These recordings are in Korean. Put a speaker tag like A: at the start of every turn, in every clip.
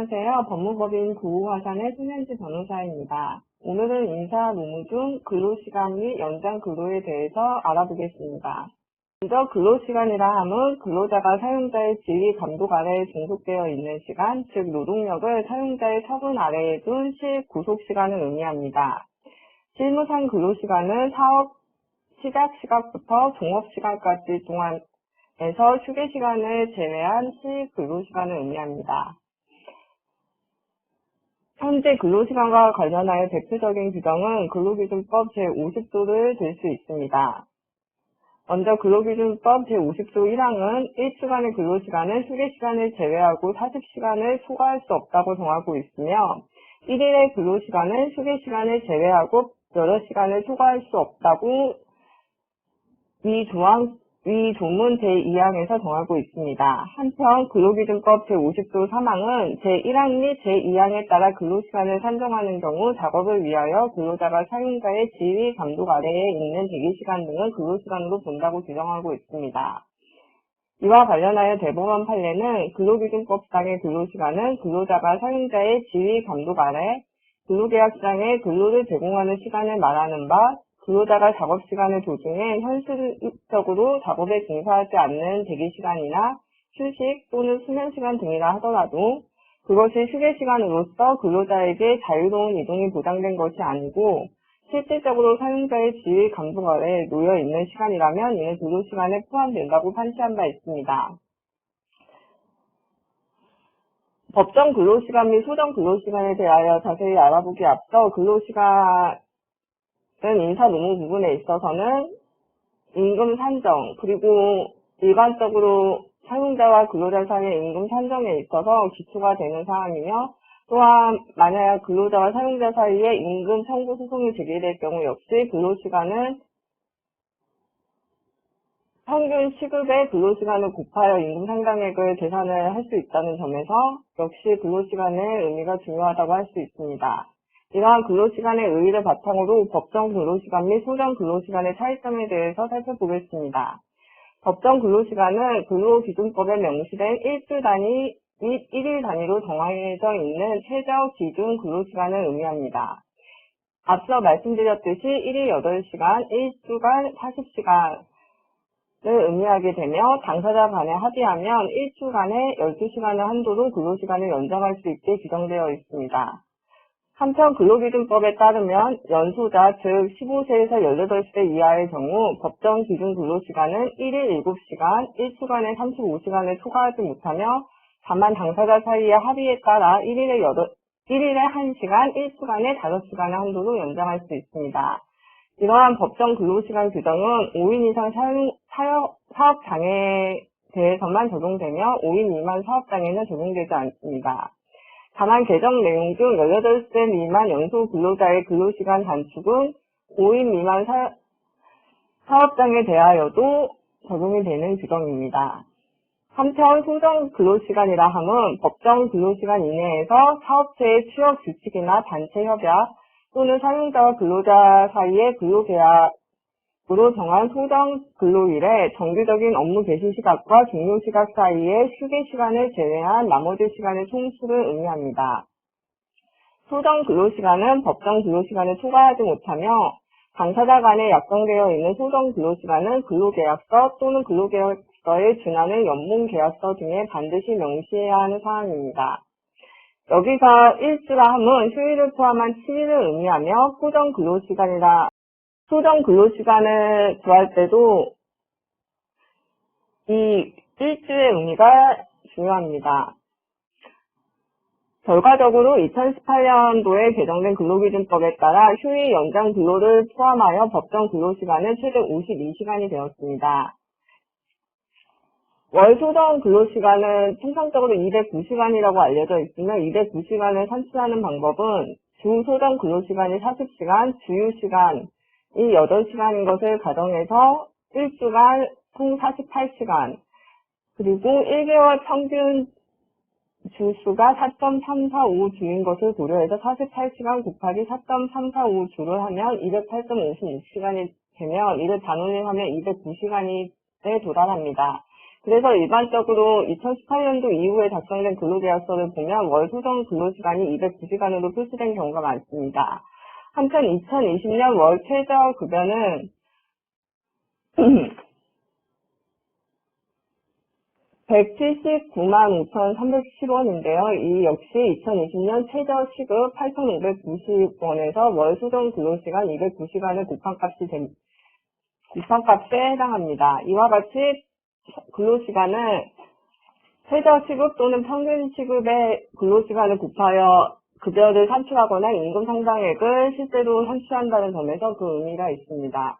A: 안녕하세요. 법무법인 구호화산의 손현지 변호사입니다. 오늘은 인사 노무 중 근로시간 및 연장 근로에 대해서 알아보겠습니다. 먼저 근로시간이라 함은 근로자가 사용자의 지휘 감독 아래에 종속되어 있는 시간, 즉 노동력을 사용자의 처분 아래에 둔 실구속시간을 의미합니다. 실무상 근로시간은 사업 시작 시각부터 종업시간까지 동안에서 휴게시간을 제외한 실근로시간을 의미합니다. 현재 근로시간과 관련하여 대표적인 규정은 근로기준법 제50조를 들 수 있습니다. 먼저 근로기준법 제50조 1항은 1주간의 근로시간은 휴게시간을 제외하고 40시간을 초과할 수 없다고 정하고 있으며 1일의 근로시간은 휴게시간을 제외하고 여러 시간을 초과할 수 없다고 위 조항, 위 조문 제2항에서 정하고 있습니다. 한편 근로기준법 제50조 3항은 제1항 및 제2항에 따라 근로시간을 산정하는 경우 작업을 위하여 근로자가 사용자의 지휘 감독 아래에 있는 대기시간 등을 근로시간으로 본다고 규정하고 있습니다. 이와 관련하여 대법원 판례는 근로기준법상의 근로시간은 근로자가 사용자의 지휘 감독 아래 근로계약상의 근로를 제공하는 시간을 말하는 바 근로자가 작업 시간을 도중에 현실적으로 작업에 종사하지 않는 대기 시간이나 휴식 또는 수면 시간 등이라 하더라도 그것이 휴게 시간으로서 근로자에게 자유로운 이동이 보장된 것이 아니고 실질적으로 사용자의 지휘 감독 아래 놓여 있는 시간이라면 이는 근로시간에 포함된다고 판시한 바 있습니다. 법정 근로시간 및 소정 근로시간에 대하여 자세히 알아보기 앞서 근로시간은 인사 노무 부분에 있어서는 임금 산정 그리고 일반적으로 사용자와 근로자 사이의 임금 산정에 있어서 기초가 되는 사항이며 또한 만약 근로자와 사용자 사이에 임금 청구 소송이 제기될 경우 역시 근로시간은 평균 시급의 근로시간을 곱하여 임금 상당액을 계산을 할 수 있다는 점에서 역시 근로시간의 의미가 중요하다고 할 수 있습니다. 이러한 근로시간의 의의를 바탕으로 법정 근로시간 및 소정 근로시간의 차이점에 대해서 살펴보겠습니다. 법정 근로시간은 근로기준법에 명시된 일주 단위 및 일일 단위로 정해져 있는 최저 기준 근로시간을 의미합니다. 앞서 말씀드렸듯이 1일 8시간, 1주간 40시간, 을 의미하게 되며 당사자 간에 합의하면 1주간에 12시간을 한도로 근로시간을 연장할 수 있게 규정되어 있습니다. 한편 근로기준법에 따르면 연소자 즉 15세에서 18세 이하의 경우 법정 기준 근로시간은 1일 7시간, 1주간에 35시간을 초과하지 못하며 다만 당사자 사이의 합의에 따라 1일에 8, 1일에 1시간, 1주간에 5시간의 한도로 연장할 수 있습니다. 이러한 법정 근로시간 규정은 5인 이상 사용, 사업, 사업장애에 대해서만 적용되며 5인 미만 사업장애는 적용되지 않습니다. 다만 개정 내용 중 18세 미만 연소 근로자의 근로시간 단축은 5인 미만 사, 사업장에 대하여도 적용이 되는 규정입니다. 한편 소정 근로시간이라 함은 법정 근로시간 이내에서 사업체의 취업 규칙이나 단체 협약 또는 사용자와 근로자 사이의 근로계약 으로 정한 소정 근로일에 정기적인 업무 개시 시각과 종료 시각 사이의 휴게 시간을 제외한 나머지 시간의 총수를 의미합니다. 소정 근로시간은 법정 근로시간을 초과하지 못하며 당사자 간에 약정되어 있는 소정 근로시간은 근로계약서 또는 근로계약서에 준하는 연봉계약서 등에 반드시 명시해야 하는 사항입니다. 여기서 일주라 함은 휴일을 포함한 7일을 의미하며 소정 근로시간이라 소정 근로시간을 구할 때도 이 일주의 의미가 중요합니다. 결과적으로 2018년도에 개정된 근로기준법에 따라 휴일 연장 근로를 포함하여 법정 근로시간은 최대 52시간이 되었습니다. 월 소정 근로시간은 통상적으로 209시간이라고 알려져 있으며 209시간을 산출하는 방법은 주 소정 근로시간이 40시간, 주휴시간 이 8시간인 것을 가정해서 1주간 총 48시간, 그리고 1개월 평균 주수가 4.345주인 것을 고려해서 48시간 곱하기 4.345주를 하면 208.56시간이 되면 이를 단원을 하면 209시간에 도달합니다. 그래서 일반적으로 2018년도 이후에 작성된 근로계약서를 보면 월 소정 근로시간이 209시간으로 표시된 경우가 많습니다. 한편 2020년 월 최저 급여는 179만 5,310원인데요. 이 역시 2020년 최저 시급 8,590원에서 월 수정 근로시간 209시간을 곱한 값이 된, 곱한 값에 해당합니다. 이와 같이 근로시간을 최저 시급 또는 평균 시급의 근로시간을 곱하여 급여를 산출하거나 임금 상당액을 실제로 산출한다는 점에서 그 의미가 있습니다.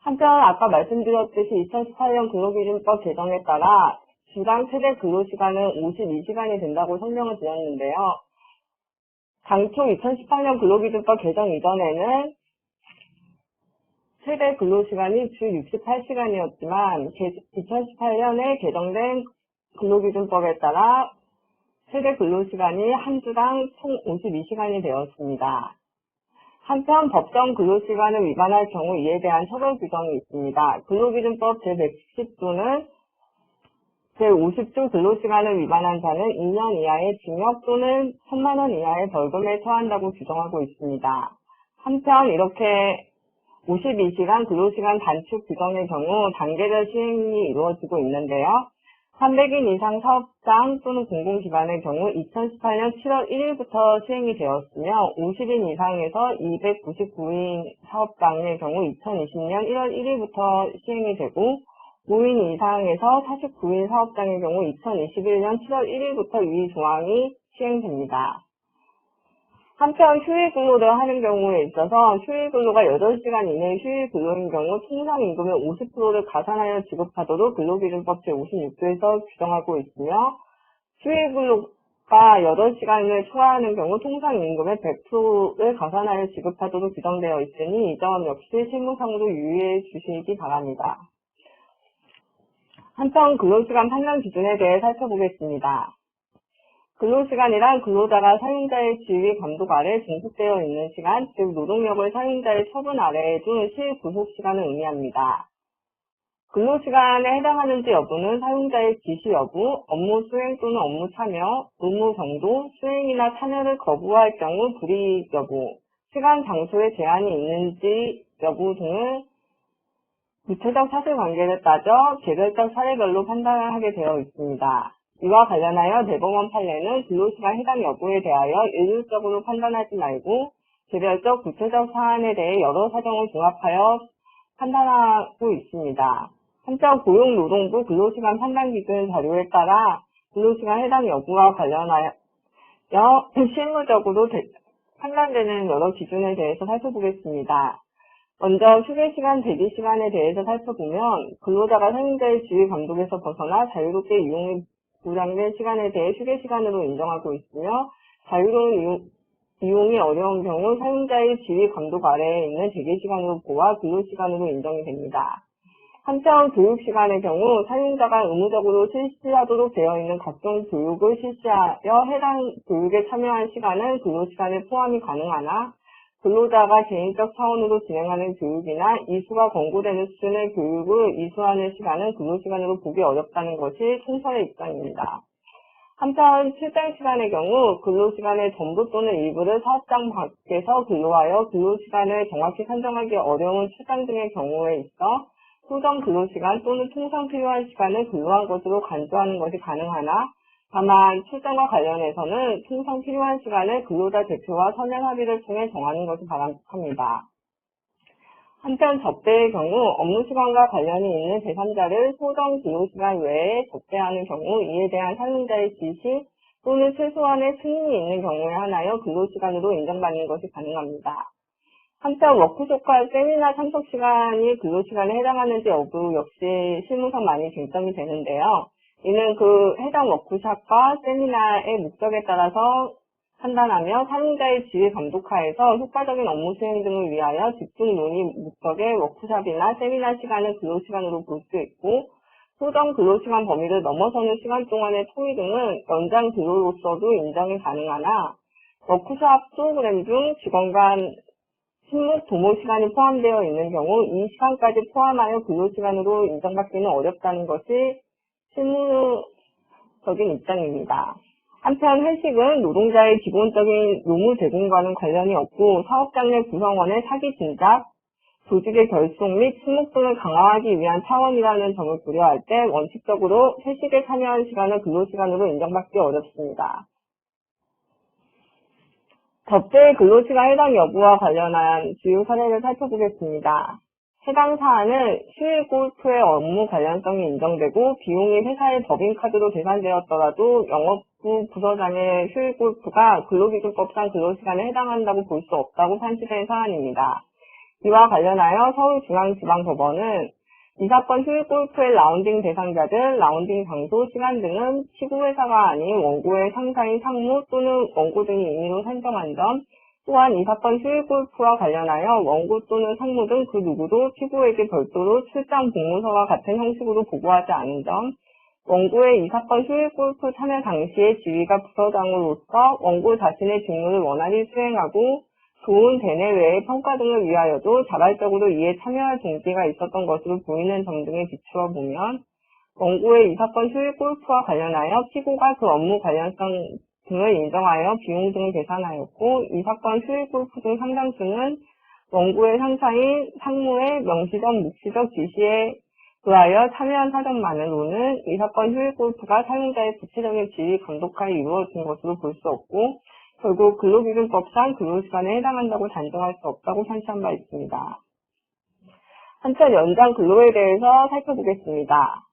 A: 한편 아까 말씀드렸듯이 2018년 근로기준법 개정에 따라 주당 최대 근로시간은 52시간이 된다고 설명을 드렸는데요. 당초 2018년 근로기준법 개정 이전에는 최대 근로시간이 주 68시간이었지만 2018년에 개정된 근로기준법에 따라 최대 근로시간이 한 주당 총 52시간이 되었습니다. 한편 법정 근로시간을 위반할 경우 이에 대한 처벌 규정이 있습니다. 근로기준법 제110조는 제50조 근로시간을 위반한 자는 2년 이하의 징역 또는 1천만 원 이하의 벌금에 처한다고 규정하고 있습니다. 한편 이렇게 52시간 근로시간 단축 규정의 경우 단계별 시행이 이루어지고 있는데요. 300인 이상 사업장 또는 공공기관의 경우 2018년 7월 1일부터 시행이 되었으며 50인 이상에서 299인 사업장의 경우 2020년 1월 1일부터 시행이 되고 5인 이상에서 49인 사업장의 경우 2021년 7월 1일부터 이 조항이 시행됩니다. 한편 휴일 근로를 하는 경우에 있어서 휴일 근로가 8시간 이내 휴일 근로인 경우 통상 임금의 50%를 가산하여 지급하도록 근로기준법 제56조에서 규정하고 있으며 휴일 근로가 8시간을 초과하는 경우 통상 임금의 100%를 가산하여 지급하도록 규정되어 있으니 이 점 역시 실무상으로 유의해 주시기 바랍니다. 한편 근로시간 판단 기준에 대해 살펴보겠습니다. 근로시간이란 근로자가 사용자의 지휘 감독 아래 종속되어 있는 시간, 즉 노동력을 사용자의 처분 아래에 둔 실구속 시간을 의미합니다. 근로시간에 해당하는지 여부는 사용자의 지시 여부, 업무 수행 또는 업무 참여, 의무 정도, 수행이나 참여를 거부할 경우 불이익 여부, 시간 장소에 제한이 있는지 여부 등을 구체적 사실관계를 따져 개별적 사례별로 판단을 하게 되어 있습니다. 이와 관련하여 대법원 판례는 근로시간 해당 여부에 대하여 일률적으로 판단하지 말고 개별적 구체적 사안에 대해 여러 사정을 종합하여 판단하고 있습니다. 한편 고용노동부 근로시간 판단기준 자료에 따라 근로시간 해당 여부와 관련하여 실무적으로 판단되는 여러 기준에 대해서 살펴보겠습니다. 먼저 휴게시간, 대기시간에 대해서 살펴보면 근로자가 사용자의 지휘 감독에서 벗어나 자유롭게 이용이 보장된 시간에 대해 휴게 시간으로 인정하고 있으며 자유로운 이용, 이 어려운 경우 사용자의 지휘 감독 아래에 있는 대기 시간으로 보아 근로 시간으로 인정이 됩니다. 한편 교육 시간의 경우 사용자가 의무적으로 실시하도록 되어 있는 각종 교육을 실시하여 해당 교육에 참여한 시간은 근로 시간에 포함이 가능하나 근로자가 개인적 차원으로 진행하는 교육이나 이수가 권고되는 수준의 교육을 이수하는 시간은 근로시간으로 보기 어렵다는 것이 총선의 입장입니다. 한편 출장 시간의 경우 근로시간의 전부 또는 일부를 사업장 밖에서 근로하여 근로시간을 정확히 산정하기 어려운 출장 등의 경우에 있어 소정 근로시간 또는 통상 필요한 시간을 근로한 것으로 간주하는 것이 가능하나 다만 출장과 관련해서는 통상 필요한 시간을 근로자 대표와 서면 합의를 통해 정하는 것이 바람직합니다. 한편 접대의 경우 업무 시간과 관련이 있는 제3자를 소정 근로 시간 외에 접대하는 경우 이에 대한 사용자의 지시 또는 최소한의 승인이 있는 경우에 하나여 근로 시간으로 인정받는 것이 가능합니다. 한편 워크숍과 세미나 참석 시간이 근로 시간에 해당하는지 여부 역시 실무상 많이 쟁점이 되는데요. 이는 그 해당 워크샵과 세미나의 목적에 따라서 판단하며 사용자의 지휘 감독하에서 효과적인 업무 수행 등을 위하여 집중 논의 목적의 워크샵이나 세미나 시간을 근로시간으로 볼 수 있고 소정 근로시간 범위를 넘어서는 시간 동안의 토의 등은 연장 근로로서도 인정이 가능하나 워크샵 프로그램 중 직원 간 신목 도모 시간이 포함되어 있는 경우 이 시간까지 포함하여 근로시간으로 인정받기는 어렵다는 것이 실무 적인 입장입니다. 한편 회식은 노동자의 기본적인 노무 제공과는 관련이 없고 사업장 내 구성원의 사기 진작, 조직의 결속 및 친목도를 강화하기 위한 차원이라는 점을 고려할 때 원칙적으로 회식에 참여한 시간을 근로시간으로 인정받기 어렵습니다. 법제의 근로시간 해당 여부와 관련한 주요 사례를 살펴보겠습니다. 해당 사안은 휴일 골프의 업무 관련성이 인정되고 비용이 회사의 법인카드로 계산되었더라도 영업부 부서장의 휴일 골프가 근로기준법상 근로시간에 해당한다고 볼 수 없다고 판시된 사안입니다. 이와 관련하여 서울중앙지방법원은 이 사건 휴일 골프의 라운딩 대상자들, 라운딩 장소, 시간 등은 피구회사가 아닌 원고의 상사인 상무 또는 원고 등이 임의로 산정한 점, 또한 이 사건 휴일 골프와 관련하여 원고 또는 상무 등 그 누구도 피고에게 별도로 출장 공문서와 같은 형식으로 보고하지 않은 점, 원고의 이 사건 휴일 골프 참여 당시의 지위가 부서장으로서 원고 자신의 직무를 원활히 수행하고 좋은 대내 외의 평가 등을 위하여도 자발적으로 이에 참여할 동기가 있었던 것으로 보이는 점 등에 비추어 보면 원고의 이 사건 휴일 골프와 관련하여 피고가 그 업무 관련성 등을 인정하여 비용 등을 계산하였고 이 사건 휴일 골프 등 상당수는 원고의 상사인 상무의 명시적 묵시적 지시에 의하여 참여한 사정만으로는 이 사건 휴일 골프가 사용자의 구체적인 지휘 감독하에 이루어진 것으로 볼 수 없고 결국 근로기준법상 근로시간에 해당한다고 단정할 수 없다고 판시한 바 있습니다. 한편 연장 근로에 대해서 살펴보겠습니다.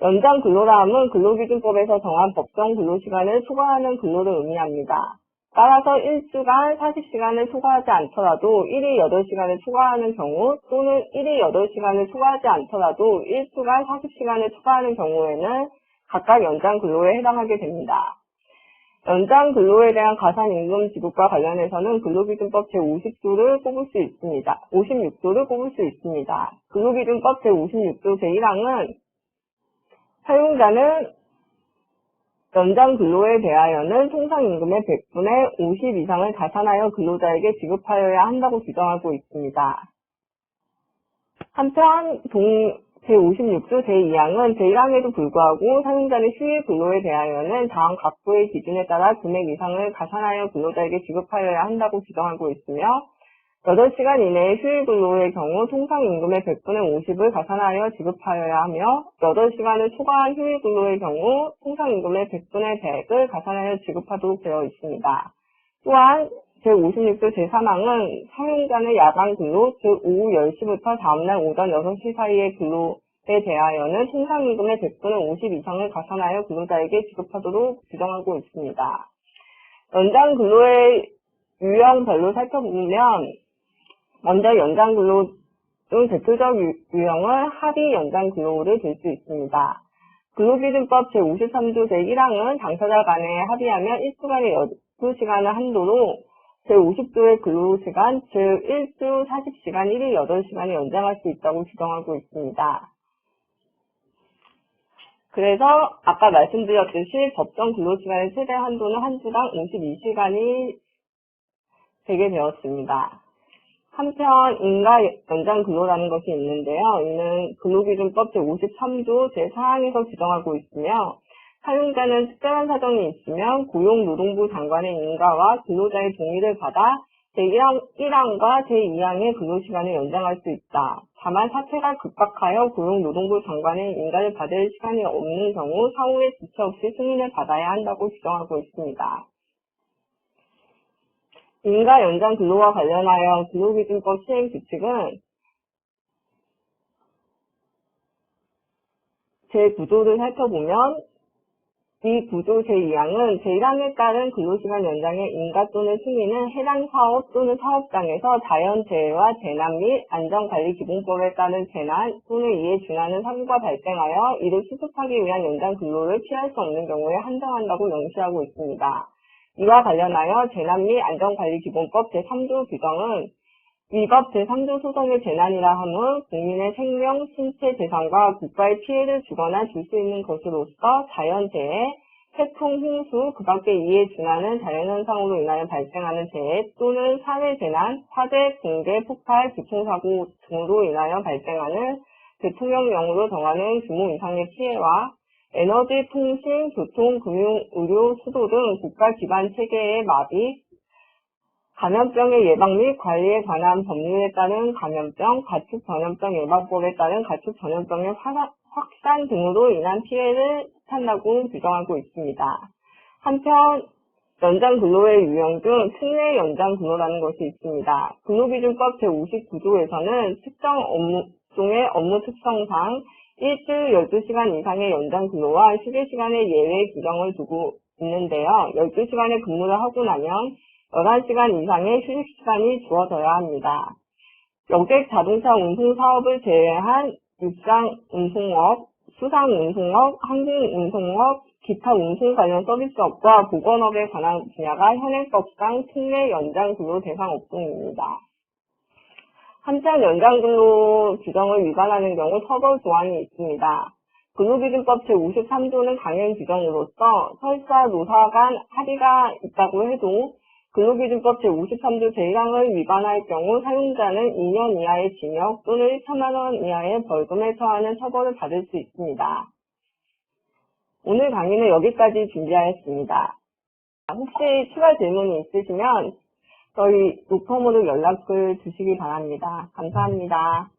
A: 연장 근로라함은 근로기준법에서 정한 법정 근로시간을 초과하는 근로를 의미합니다. 따라서 1주간 40시간을 초과하지 않더라도 1일 8시간을 초과하는 경우 또는 1일 8시간을 초과하지 않더라도 1주간 40시간을 초과하는 경우에는 각각 연장 근로에 해당하게 됩니다. 연장 근로에 대한 가산 임금 지급과 관련해서는 근로기준법 제50조를 꼽을 수 있습니다. 56조를 꼽을 수 있습니다. 근로기준법 제56조 제1항은 사용자는 연장 근로에 대하여는 통상임금의 100분의 50 이상을 가산하여 근로자에게 지급하여야 한다고 규정하고 있습니다. 한편 동 제56조 제2항은 제1항에도 불구하고 사용자의 휴일 근로에 대하여는 다음 각부의 기준에 따라 금액 이상을 가산하여 근로자에게 지급하여야 한다고 규정하고 있으며 8시간 이내의 휴일 근로의 경우 통상 임금의 100분의 50을 가산하여 지급하여야 하며 8시간을 초과한 휴일 근로의 경우 통상 임금의 100분의 100을 가산하여 지급하도록 되어 있습니다. 또한 제56조 제3항은 사용자의 야간 근로, 즉 오후 10시부터 다음날 오전 6시 사이의 근로에 대하여는 통상 임금의 100분의 50 이상을 가산하여 근로자에게 지급하도록 규정하고 있습니다. 연장 근로의 유형별로 살펴보면 먼저 연장 근로 중 대표적 유- 유형은 합의 연장 근로를 들 수 있습니다. 근로기준법 제53조 제1항은 당사자 간에 합의하면 1주간의 12시간을 한도로 제50조의 근로시간, 즉 1주 40시간 1일 8시간을 연장할 수 있다고 규정하고 있습니다. 그래서 아까 말씀드렸듯이 법정 근로시간의 최대 한도는 한 주당 52시간이 되게 되었습니다. 한편 인가 연장 근로라는 것이 있는데요. 이는 근로기준법 제53조 제4항에서 규정하고 있으며 사용자는 특별한 사정이 있으면 고용노동부 장관의 인가와 근로자의 동의를 받아 제1항, 1항과 제2항의 근로시간을 연장할 수 있다. 다만 사태가 급박하여 고용노동부 장관의 인가를 받을 시간이 없는 경우 사후에 지체 없이 승인을 받아야 한다고 규정하고 있습니다. 인가 연장 근로와 관련하여 근로기준법 시행 규칙은 제 구조를 살펴보면 이 구조 제2항은 제1항에 따른 근로시간 연장의 인가 또는 승인은 해당 사업 또는 사업장에서 자연재해와 재난 및 안전관리기본법에 따른 재난 또는 이에 준하는 사고가 발생하여 이를 수습하기 위한 연장 근로를 피할 수 없는 경우에 한정한다고 명시하고 있습니다. 이와 관련하여 재난 및 안전관리기본법 제3조 규정은 위법 제3조 소송의 재난이라 함은 국민의 생명, 신체, 재산과 국가에 피해를 주거나 줄 수 있는 것으로서 자연재해, 태풍, 홍수, 그 밖에 이에 준하는 자연현상으로 인하여 발생하는 재해 또는 사회재난, 화재, 붕괴, 폭발, 교통사고 등으로 인하여 발생하는 대통령령으로 정하는 규모 이상의 피해와 에너지, 통신, 교통, 금융, 의료, 수도 등 국가 기반 체계의 마비, 감염병의 예방 및 관리에 관한 법률에 따른 감염병, 가축 전염병 예방법에 따른 가축 전염병의 확- 확산 등으로 인한 피해를 뜻한다고 규정하고 있습니다. 한편 연장 근로의 유형 중 특례 연장 근로라는 것이 있습니다. 근로기준법 제59조에서는 특정 업종의 업무 특성상 일주일 12시간 이상의 연장 근로와 휴게 시간의 예외 규정을 두고 있는데요. 12시간의 근무를 하고 나면 11시간 이상의 휴식 시간이 주어져야 합니다. 여객 자동차 운송 사업을 제외한 육상 운송업, 수상 운송업, 항공 운송업, 기타 운송 관련 서비스업과 보건업에 관한 분야가 현행법상 특례 연장 근로 대상 업종입니다. 한편 연장 근로 규정을 위반하는 경우 처벌 조항이 있습니다. 근로기준법 제53조는 강행 규정으로서 설사 노사 간 합의가 있다고 해도 근로기준법 제53조 제1항을 위반할 경우 사용자는 2년 이하의 징역 또는 1천만 원 이하의 벌금에 처하는 처벌을 받을 수 있습니다. 오늘 강의는 여기까지 준비하였습니다. 혹시 추가 질문이 있으시면 저희 로펌으로 연락을 주시기 바랍니다. 감사합니다.